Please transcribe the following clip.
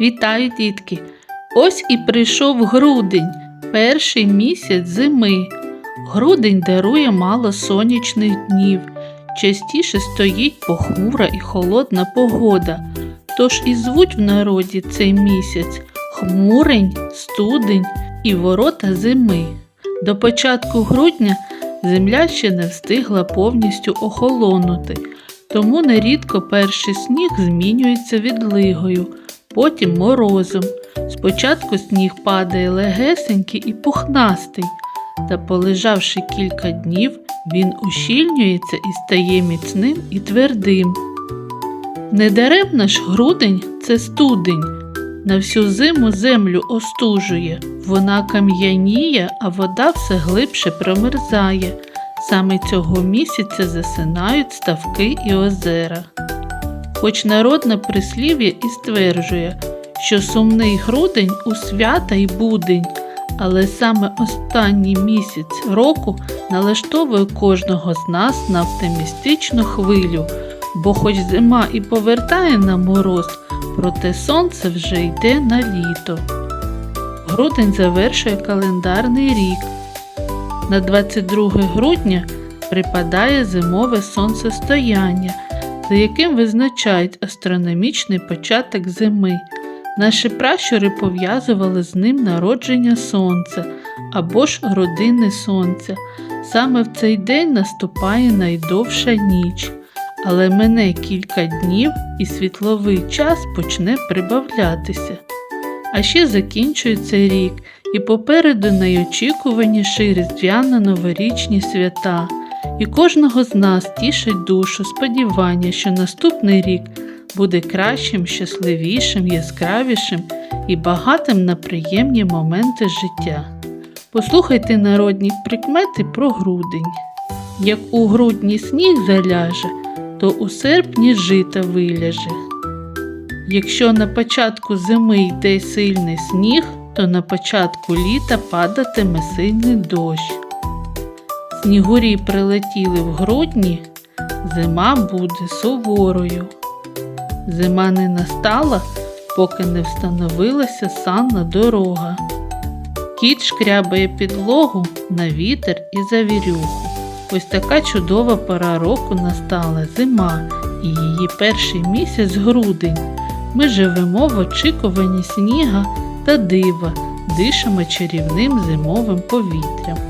Вітаю, дітки! Ось і прийшов грудень, перший місяць зими. Грудень дарує мало сонячних днів. Частіше стоїть похмура і холодна погода. Тож і звуть в народі цей місяць хмурень, студень і ворота зими. До початку грудня земля ще не встигла повністю охолонути, тому нерідко перший сніг змінюється відлигою, потім морозом. Спочатку сніг падає легесенький і пухнастий, та полежавши кілька днів, він ущільнюється і стає міцним і твердим. Недаремно ж грудень це студень. На всю зиму землю остужує, вона кам'яніє, а вода все глибше промерзає. Саме цього місяця засинають ставки і озера. Хоч народне прислів'я і стверджує, що сумний грудень у свята й будень, але саме останній місяць року налаштовує кожного з нас на оптимістичну хвилю, бо хоч зима і повертає на мороз, проте сонце вже йде на літо. Грудень завершує календарний рік. На 22 грудня припадає зимове сонцестояння, за яким визначають астрономічний початок зими. Наші пращури пов'язували з ним народження сонця або ж родини сонця. Саме в цей день наступає найдовша ніч, але мине кілька днів і світловий час почне прибавлятися. А ще закінчується рік, і попереду найочікуваніші різдвяно-новорічні свята. І кожного з нас тішить душу сподівання, що наступний рік буде кращим, щасливішим, яскравішим і багатим на приємні моменти життя. Послухайте народні прикмети про грудень. Як у грудні сніг заляже, то у серпні жита виляже. Якщо на початку зими йде сильний сніг, то на початку літа падатиме сильний дощ. Снігурі прилетіли в грудні, зима буде суворою. Зима не настала, поки не встановилася санна дорога. Кіт шкрябає підлогу на вітер і завірюху. Ось така чудова пора року настала зима і її перший місяць грудень. Ми живемо в очікуванні сніга та дива, дишимо чарівним зимовим повітрям.